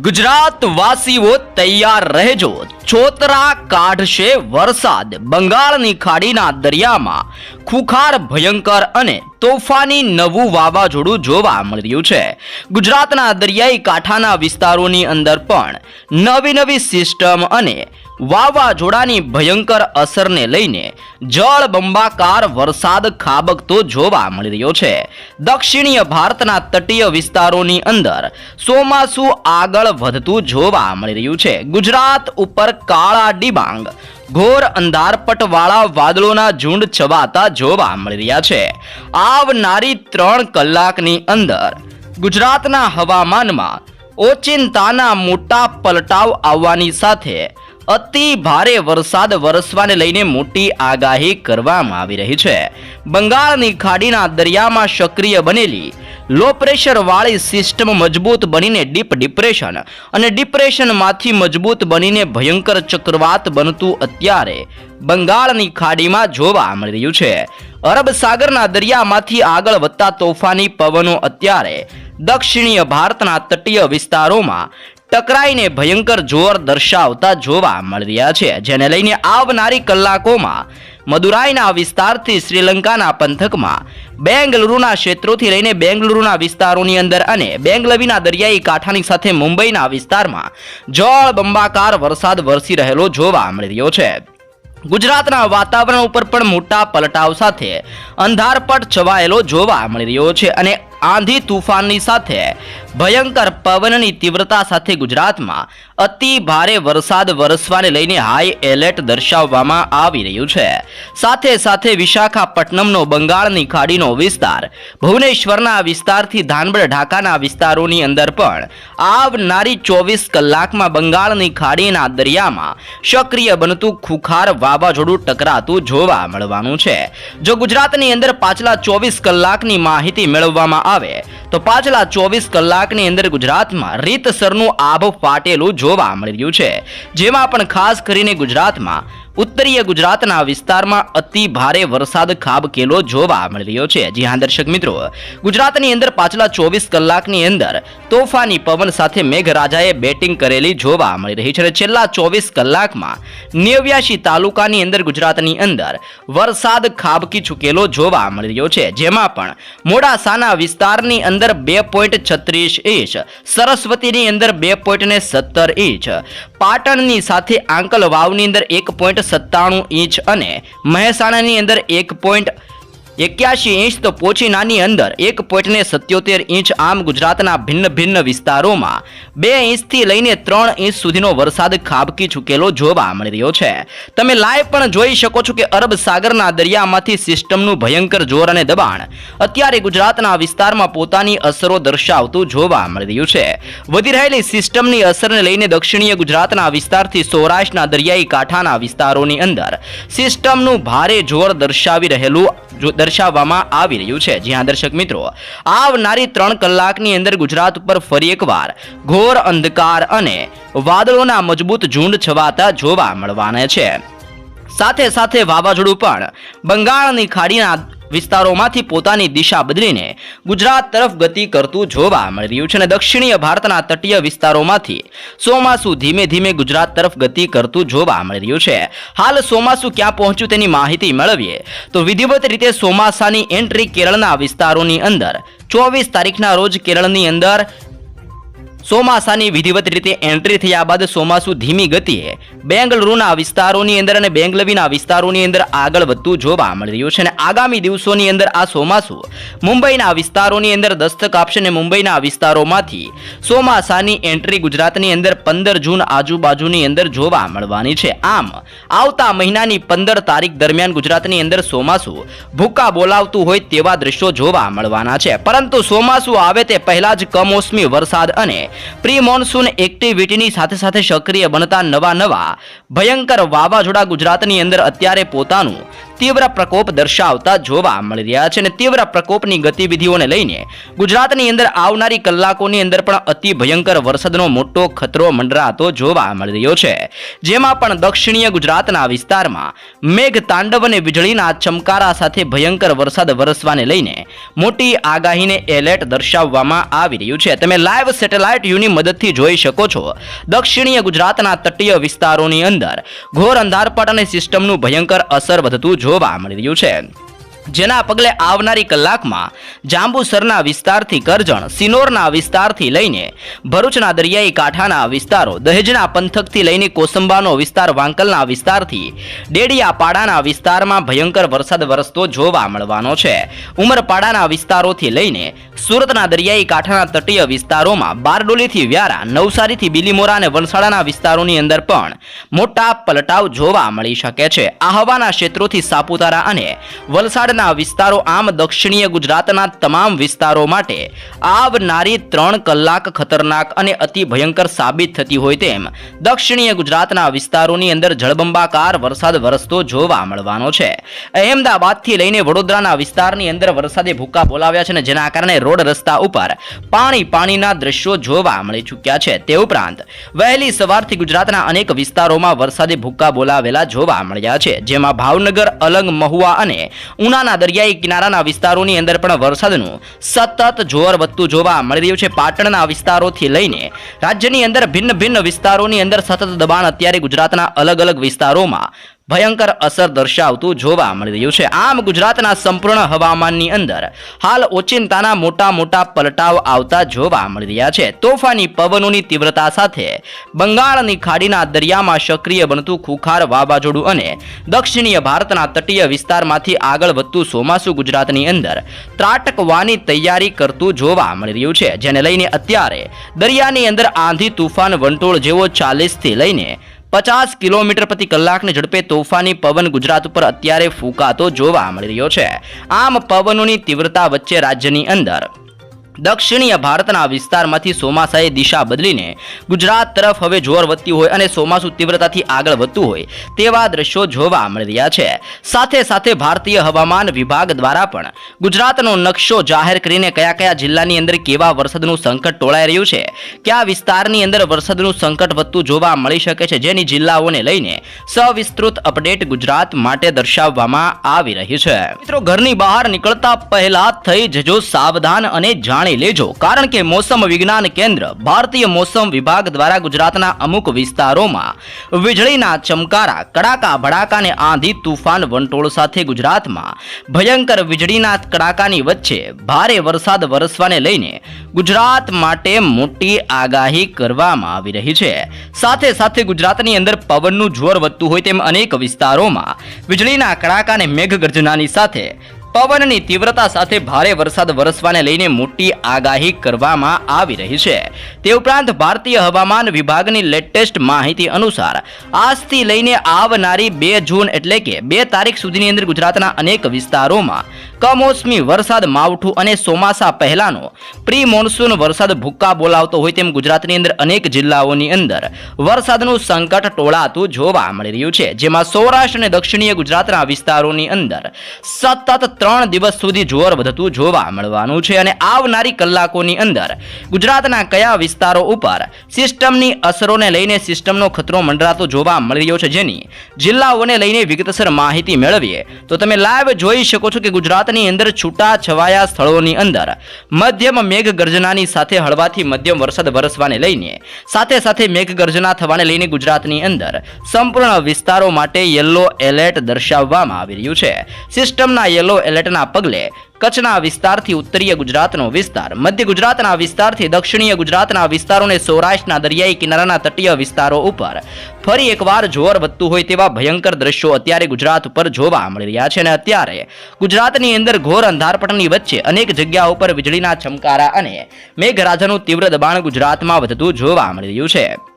ગુજરાત વાસીઓ તૈયાર રહેજો. ચોતરા કાઢશે વરસાદ. બંગાળની ખાડીના દરિયામાં ખુખાર ભયંકર અને તોફાની નવું વાવાઝોડું જોવા મળ્યું છે. ગુજરાતના દરિયાઈ કાંઠાના વિસ્તારોની અંદર પણ નવી નવી સિસ્ટમ અને વાવાઝોડાની ભયંકર અસરને લઈને જળ બંબાકાર વરસાદ ખાબકતો જોવા મળી રહ્યો છે. દક્ષિણીય ભારતના તટીય વિસ્તારોની અંદર ચોમાસું આગળ વધતું જોવા મળી રહ્યું છે. ગુજરાત ઉપર કાળા ડિબાંગ, ઘોર અંધારપટવાળા વાદળોના ઝુંડ છવાતા જોવા મળી રહ્યા છે. આવનારી ત્રણ કલાકની અંદર ગુજરાતના હવામાનમાં ઓચિંતાના મોટા પલટાવ આવવાની સાથે અતિ ભારે વરસાદ વરસવાને લઈને મોટી આગાહી કરવામાં આવી રહી છે. બંગાળની ખાડીના દરિયામાં સક્રિય બનેલી લો પ્રેશર વાળી સિસ્ટમ મજબૂત બનીને ડીપ ડિપ્રેશન અને ડિપ્રેશનમાંથી મજબૂત બનીને ભયંકર ચક્રવાત બનતું અત્યારે બંગાળની ખાડીમાં જોવા મળી રહ્યું છે. અરબ સાગરના દરિયામાંથી આગળ વધતા તોફાની પવનો અત્યારે દક્ષિણીય ભારતના તટીય વિસ્તારોમાં ટકરાઈને ભયંકર જોર દર્શાવતા જોવા મળી રહ્યા છે. જેને લઈને આવનારી કલાકોમાં મદુરાઈના વિસ્તારથી શ્રીલંકાના પંથકમાં, બેંગલુરુના ક્ષેત્રોથી લઈને બેંગલુરુના વિસ્તારોની અંદર અને બેંગલવીના દરિયાઈ કાંઠાની સાથે મુંબઈના વિસ્તારમાં જળ બંબાકાર વરસાદ વરસી રહેલો જોવા મળી રહ્યો છે. ગુજરાતના વાતાવરણ ઉપર પણ મોટા પલટાવ સાથે અંધારપટ છવાયેલો જોવા મળી રહ્યો છે અને આંધી તુફાનની સાથે ભયંકર પવનની તીવ્રતા સાથે ગુજરાતમાં અતિ ભારે વરસાદ વરસવાને લઈને હાઈ એલર્ટ દર્શાવવામાં આવી રહ્યું છે. સાથે સાથે વિશાખાપટ્ટનમનો બંગાળની ખાડીનો વિસ્તાર, ભુવનેશ્વરના વિસ્તારથી ધાનબડ ઢાકાના વિસ્તારોની અંદર પણ આવનારી ચોવીસ કલાકમાં બંગાળની ખાડીના દરિયામાં સક્રિય બનતું ખુખાર વાવાઝોડું ટકરાતું જોવા મળવાનું છે. જો ગુજરાતની અંદર પાછલા ચોવીસ કલાકની માહિતી મેળવવામાં આવે, તો પાછલા ચોવીસ કલાકની અંદર ગુજરાતમાં રીતસરનું આભ ફાટેલું જોવા મળી રહ્યું છે. જેમાં પણ ખાસ કરીને ગુજરાતમાં ઉત્તરીય ગુજરાતના વિસ્તારમાં અતિ ભારે વરસાદ ખાબકેલો જોવા મળી રહ્યો છે. જી હા, દર્શક મિત્રો, ગુજરાતની અંદર પાછલા ચોવીસ કલાકની અંદર તોફાની પવન સાથે મેઘરાજાએ બેટિંગ કરેલી જોવા મળી રહી છે છેલ્લા ચોવીસ કલાકમાં નેવ્યાશી તાલુકાની અંદર ગુજરાતની અંદર વરસાદ ખાબકી ચૂકેલો જોવા મળી રહ્યો છે. જેમાં પણ મોડાસાના વિસ્તારની અંદર બે પોઈન્ટ છત્રીસ ઇંચ, સરસ્વતીની અંદર બે પોઈન્ટ ને સત્તર ઇંચ, પાટણની સાથે આંકલ વાવની અંદર એક પોઈન્ટ સત્તાણું ઇંચ અને મહેસાણાની અંદર એક પોઈન્ટ એક્યાસી ઇંચ તો પોચીનાની અંદર એક પોઈન્ટને સત્યોતેર ઇંચ આમ ગુજરાતના ભિન્ન ભિન્ન વિસ્તારોમાં બે ઇંચથી લઈને ત્રણ ઇંચ સુધીનો વરસાદ ખાબકી ચૂકેલો જોવા મળી રહ્યો છે. તમે લાઈવ પણ જોઈ શકો છો કે અરબ સાગરના દરિયામાંથી સિસ્ટમનું ભયંકર જોર અને દબાણ અત્યારે ગુજરાતના વિસ્તારમાં પોતાની અસરો દર્શાવતું જોવા મળી રહ્યું છે. વધી રહેલી સિસ્ટમની અસરને લઈને દક્ષિણીય ગુજરાતના વિસ્તારથી સૌરાષ્ટ્રના દરિયાઈ કાંઠાના વિસ્તારોની અંદર સિસ્ટમનું ભારે જોર દર્શાવી રહેલું દર્શાવવામાં આવી રહ્યું છે. જ્યાં દર્શક મિત્રો, આવનારી ત્રણ કલાકની અંદર ગુજરાત ઉપર ફરી એકવાર ઘોર અંધકાર અને વાદળોના મજબૂત ઝુંડ છવાતા જોવા મળવાના છે. સાથે સાથે વાવાઝોડું પણ બંગાળની ખાડીના વિસ્તારોમાંથી પોતાની દિશા બદલીને ગુજરાત તરફ ગતિ કરતું જોવા મળી રહ્યું છે અને દક્ષિણીય ભારતના તટીય વિસ્તારોમાંથી ચોમાસું ધીમે ધીમે ગુજરાત તરફ ગતિ કરતું જોવા મળી રહ્યું છે. હાલ ચોમાસું ક્યાં પહોંચ્યું તેની માહિતી મેળવીએ તો વિધિવત રીતે ચોમાસાની એન્ટ્રી કેરળના વિસ્તારોની અંદર ચોવીસ તારીખના રોજ કેરળની અંદર ચોમાસાની વિધિવત રીતે એન્ટ્રી થયા બાદ ચોમાસું ધીમી ગતિએ બેંગલુરુના વિસ્તારોની અંદર અને બેંગલવીના વિસ્તારોની અંદર આગળ વધતું જોવા મળી રહ્યું છે અને આગામી દિવસોની અંદર આ ચોમાસું મુંબઈના વિસ્તારોની અંદર દસ્તક આપશે અને મુંબઈના વિસ્તારોમાંથી ચોમાસાની એન્ટ્રી ગુજરાતની અંદર પંદર જૂન આજુબાજુની અંદર જોવા મળવાની છે. આમ, આવતા મહિનાની પંદર તારીખ દરમિયાન ગુજરાતની અંદર ચોમાસું ભૂકા બોલાવતું હોય તેવા દ્રશ્યો જોવા મળવાના છે. પરંતુ ચોમાસું આવે તે પહેલા જ કમોસમી વરસાદ અને પ્રી મોન્સૂન એક્ટિવિટીની સાથે સાથે સક્રિય બનતા નવા નવા ભયંકર વાવાઝોડા ગુજરાતની અંદર અત્યારે પોતાનું તીવ્ર પ્રકોપ દર્શાવતા જોવા મળી રહ્યા છે અને તીવ્ર પ્રકોપની ગતિવિધિઓને લઈને ગુજરાતની અંદર આવનારી કલાકોની અંદર પણ અતિ ભયંકર વરસાદનો મોટો ખતરો મંડરાતો જોવા મળી રહ્યો છે. જેમાં પણ દક્ષિણીય ગુજરાતના વિસ્તારમાં મેઘ તાંડવ અને વીજળીના ચમકારા સાથે ભયંકર વરસાદ વરસવાને લઈને મોટી આગાહીને એલર્ટ દર્શાવવામાં આવી રહ્યું છે. તમે લાઈવ સેટેલાઇટ યુની મદદથી જોઈ શકો છો. દક્ષિણીય ગુજરાતના તટીય વિસ્તારોની અંદર ઘોર અંધારપટ અને સિસ્ટમનું ભયંકર અસર વધતું જોવા મળી રહ્યું છે. જેના પગલે આવનારી કલાકમાં જાંબુસરના વિસ્તારથી કરજણ, સિનોરના વિસ્તારથી લઈને ભરૂચના દરિયાઈ કાંઠાના વિસ્તારો, દહેજના પંથકથી લઈને કોસંબાનો વિસ્તાર, વાંકલના વિસ્તારથી ડેડિયાપાડાના વિસ્તારમાં ભયંકર વરસાદ વરસતો જોવા મળવાનો છે. ઉમરપાડાના વિસ્તારોથી લઈને સુરતના દરિયાઈ કાંઠાના તટીય વિસ્તારોમાં બારડોલીથી વ્યારા, નવસારીથી બિલીમોરા અને વલસાડાના વિસ્તારોની અંદર પણ મોટા પલટાવ જોવા મળી શકે છે. આ હવાના ક્ષેત્રોથી સાપુતારા અને વલસાડના વિસ્તારો આમ દક્ષિણીય ગુજરાતના તમામ વિસ્તારો માટે આવનારી ત્રણ કલાક ખતરનાક અને અતિ ભયંકર સાબિત થતી હોય તેમ દક્ષિણીય ગુજરાતના વિસ્તારોની અંદર જળબંબાકાર વરસાદ વરસતો જોવા મળવાનો છે. અહેમદાબાદથી લઈને વડોદરાના વિસ્તારની અંદર વરસાદે ભૂકા બોલાવ્યા છે અને જેના કારણે રોડ રસ્તા ઉપર પાણી પાણીના દ્રશ્યો જોવા મળી ચૂક્યા છે. તે ઉપરાંત વહેલી સવારથી ગુજરાતના અનેક વિસ્તારોમાં વરસાદી ભૂક્કા બોલાવેલા જોવા મળ્યા છે. જેમાં ભાવનગર, અલંગ, મહુવા અને ઉનાના દરિયાઈ કિનારાના વિસ્તારોની અંદર પણ વરસાદનું સતત જોર વધતું જોવા મળી રહ્યું છે. પાટણના વિસ્તારોથી લઈને રાજ્યની અંદર ભિન્ન ભિન્ન વિસ્તારોની અંદર સતત દબાણ અત્યારે ગુજરાતના અલગ અલગ વિસ્તારોમાં ભયંકર અસર દર્શાવતું જોવા મળી રહ્યું છે. આમ ગુજરાતના સંપૂર્ણ હવામાનની અંદર હાલ ઓચિંતાના મોટા મોટા પલટાવ આવતા જોવા મળી રહ્યા છે. તોફાની પવનોની તીવ્રતા સાથે બંગાળની ખાડીના દરિયામાં સક્રિય બનતું ખુખાર વાવાઝોડું અને દક્ષિણીય ભારતના તટીય વિસ્તારમાંથી આગળ વધતું ચોમાસું ગુજરાતની અંદર ત્રાટકવાની તૈયારી કરતું જોવા મળી રહ્યું છે. જેને લઈને અત્યારે દરિયાની અંદર આંધી, તુફાન, વંટોળ જેવો ચાલીસથી લઈને પચાસ કિલોમીટર પ્રતિ કલાકની ઝડપે તોફાની પવન ગુજરાત ઉપર અત્યારે ફૂંકાતો જોવા મળી રહ્યો છે. આમ પવનોની તીવ્રતા વચ્ચે રાજ્યની અંદર દક્ષિણીય ભારતના વિસ્તારમાંથી ચોમાસાએ દિશા બદલીને ગુજરાત તરફ હવે જોર વધતી હોય અને ચોમાસું તીવ્રતાથી આગળ વધતું હોય તેવા દ્રશ્યો જોવા મળી રહ્યા છે. સાથે સાથે ભારતીય હવામાન વિભાગ દ્વારા પણ ગુજરાતનો નકશો જાહેર કરીને કયા કયા જિલ્લાની અંદર કેવા વરસાદનું સંકટ ટોળાઈ રહ્યું છે, કયા વિસ્તારની અંદર વરસાદનું સંકટ વધતું જોવા મળી શકે છે જેની જિલ્લાઓને લઈને સવિસ્તૃત અપડેટ ગુજરાત માટે દર્શાવવામાં આવી રહી છે. મિત્રો, ઘરની બહાર નીકળતા પહેલા થઈ જજો સાવધાન અને જાણી લેજો. કારણ કે મોસમ વિજ્ઞાન કેન્દ્ર ભારતીય મોસમ વિભાગ દ્વારા ગુજરાતના અમુક વિસ્તારોમાં વીજળીના ચમકારા, કડાકા ભડાકાને આંધી તુફાન વંટોળ સાથે ગુજરાતમાં ભયંકર વીજળીના કડાકાની વચ્ચે ભારે વરસાદ વરસવાને લઈને ગુજરાત માટે મોટી આગાહી કરવામાં આવી રહી છે. સાથે સાથે ગુજરાતની અંદર પવનનું જોર વધતું હોય તેમ અનેક વિસ્તારોમાં વીજળીના કડાકા અને મેઘગર્જનાની સાથે પવનની તીવ્રતા સાથે ભારે વરસાદ વરસવાને લઈને મોટી આગાહી કરવામાં આવી રહી છે. તે ઉપરાંત ભારતીય હવામાન વિભાગની લેટેસ્ટ માહિતી અનુસાર, આજથી લઈને આવનારી બે જૂન એટલે કે બે તારીખ સુધીની અંદર ગુજરાતના અનેક વિસ્તારોમાં કમોસમી વરસાદ, માવઠું અને ચોમાસા પહેલાનો પ્રી મોન્સૂન વરસાદ ભૂક્કા બોલાવતો હોય તેમ ગુજરાતની અંદર અનેક જિલ્લાઓની અંદર વરસાદનું સંકટ ટોળાતું જોવા મળી રહ્યું છે. જેમાં સૌરાષ્ટ્ર અને દક્ષિણીય ગુજરાતના વિસ્તારોની અંદર સતત ત્રણ દિવસ સુધી જોર વધતું જોવા મળવાનું છે અને આવનારી કલાકોની અંદર ગુજરાતના કયા વિસ્તારો ઉપર સિસ્ટમની અસરોને લઈને સિસ્ટમનો ખતરો મંડરાતો જોવા મળી રહ્યો છે? જેની જિલ્લાઓને લઈને વિગતસર માહિતી મેળવીએ, તો તમે લાઈવ જોઈ શકો છો કે ગુજરાતની અંદર છૂટા છવાયા સ્થળોની અંદર મધ્યમ મેઘગર્જનાની સાથે હળવાથી મધ્યમ વરસાદ વરસવાને લઈને સાથે સાથે મેઘગર્જના થવાને લઈને ગુજરાતની અંદર સંપૂર્ણ વિસ્તારો માટે યલો એલર્ટ દર્શાવવામાં આવી રહ્યું છે. સિસ્ટમના યલો એલર્ટના પગલે કચ્છના વિસ્તારથી ઉત્તરીય ગુજરાતનો વિસ્તાર, મધ્ય ગુજરાતના વિસ્તારથી દક્ષિણીય ગુજરાતના વિસ્તારોને સૌરાષ્ટ્રના દરિયાઈ કિનારાના તટીય વિસ્તારો ઉપર ફરી એકવાર જોર વધતું હોય તેવા ભયંકર દ્રશ્યો અત્યારે ગુજરાત ઉપર જોવા મળી રહ્યા છે અને અત્યારે ગુજરાતની અંદર ઘોર અંધારપટની વચ્ચે અનેક જગ્યા ઉપર વીજળીના ચમકારા અને મેઘરાજાનું તીવ્ર દબાણ ગુજરાતમાં વધતું જોવા મળી રહ્યું છે.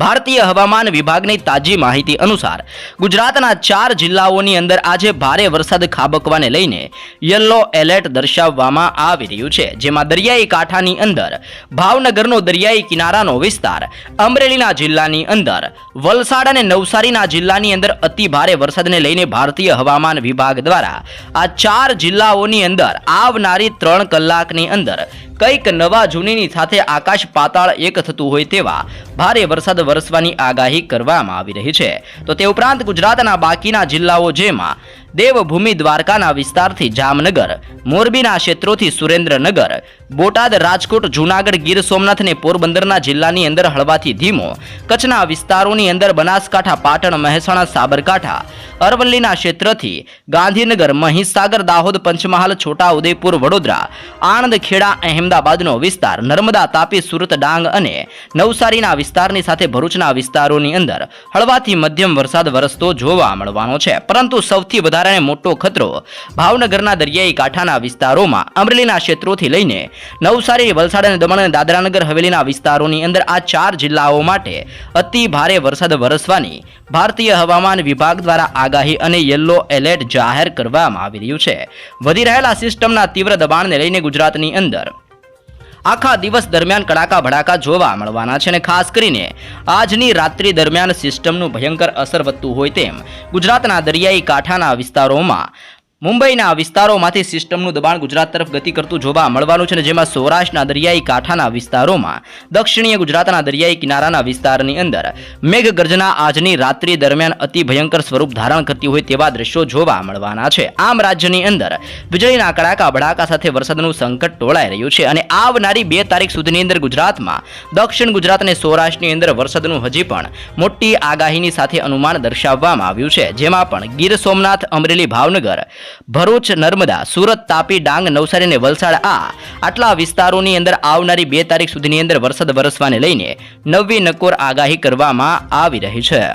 ભારતીય હવામાન વિભાગની તાજી માહિતી અનુસાર, ગુજરાતના ચાર જિલ્લાઓની અંદર આજે ભારે વરસાદ ખાબકવાને લઈને યલો એલર્ટ દર્શાવવામાં આવી રહ્યું છે, જેમાં દરિયાઈ કાંઠાની અંદર, ભાવનગરનો દરિયાઈ કિનારાનો વિસ્તાર, અમરેલીના જિલ્લાની અંદર, વલસાડ અને નવસારીના જિલ્લાની અંદર અતિ ભારે વરસાદને લઈને ભારતીય હવામાન વિભાગ દ્વારા આ ચાર જિલ્લાઓની અંદર આવનારી ત્રણ કલાકની અંદર કંઈક નવા જૂનીની સાથે આકાશ પાતાળ એક થતું હોય તેવા ભારે વરસાદ વરસવાની આગાહી કરવામાં આવી રહી છે. તો તે ઉપરાંત ગુજરાતના બાકીના જિલ્લાઓ જેમાં દેવભૂમિ દ્વારકાના વિસ્તારથી જામનગર, મોરબીના ક્ષેત્રોથી સુરેન્દ્રનગર, બોટાદ, રાજકોટ, જૂનાગઢ, ગીર સોમનાથ અને પોરબંદરના જિલ્લાની અંદર હળવાથી ધીમો, કચ્છના વિસ્તારોની અંદર બનાસકાંઠા, પાટણ, મહેસાણા, સાબરકાંઠા, અરવલ્લીના ક્ષેત્રથી ગાંધીનગર, મહીસાગર, દાહોદ, પંચમહાલ છોટા ઉદેપુર વડોદરા આણંદ ખેડા અહેમદાબાદનો વિસ્તાર, નર્મદા, તાપી, સુરત, ડાંગ અને નવસારીના વિસ્તારની સાથે ભરૂચના વિસ્તારોની અંદર હળવાથી મધ્યમ વરસાદ વરસતો જોવા મળવાનો છે. પરંતુ સૌથી વધારે મોટો ખતરો ભાવનગરના દરિયાઈ કાંઠાના વિસ્તારોમાં અમરેલીના ક્ષેત્રોથી લઈને નવસારી, વલસાડ અને દમણ અને દાદરાનગર હવેલીના વિસ્તારોની અંદર આ ચાર જિલ્લાઓ માટે અતિ ભારે વરસાદ વરસવાની ભારતીય હવામાન વિભાગ દ્વારા આગાહી અને યલો એલર્ટ જાહેર કરવામાં આવી રહ્યું છે. વધી રહેલા સિસ્ટમના તીવ્ર દબાણને લઈને ગુજરાતની અંદર આખા દિવસ દરમિયાન કડાકા ભડાકા જોવા મળવાના છે અને ખાસ કરીને આજની રાત્રિ દરમિયાન સિસ્ટમનું ભયંકર અસર વધતું હોય તેમ ગુજરાતના દરિયાઈ કાંઠાના વિસ્તારોમાં મુંબઈના વિસ્તારોમાંથી સિસ્ટમનું દબાણ ગુજરાત તરફ ગતિ કરતું જોવા મળવાનું છે જેમાં સૌરાષ્ટ્રના દરિયાઈ કાંઠાના વિસ્તારોમાં દક્ષિણીય ગુજરાતના દરિયાઈ કિનારાના વિસ્તારની અંદર મેઘગર્જના આજની રાત્રિ દરમિયાન અતિ ભયંકર સ્વરૂપ ધારણ કરતી હોય તેવા દ્રશ્યો જોવા મળવાના છે. આમ રાજ્યની અંદર વીજળીના કડાકા ભડાકા સાથે વરસાદનું સંકટ ટોળાઈ રહ્યું છે અને આવનારી બે તારીખ સુધીની અંદર ગુજરાતમાં દક્ષિણ ગુજરાત અને સૌરાષ્ટ્રની અંદર વરસાદનું હજી પણ મોટી આગાહીની સાથે અનુમાન દર્શાવવામાં આવ્યું છે. જેમાં પણ ગીર સોમનાથ, અમરેલી, ભાવનગર ભરૂચ, નર્મદા, સુરત, તાપી, ડાંગ, નવસારી અને વલસાડ આ આટલા વિસ્તારોની અંદર આવનારી બે તારીખ સુધીની અંદર વરસાદ વરસવાને લઈને નવી નકોર આગાહી કરવામાં આવી રહી છે.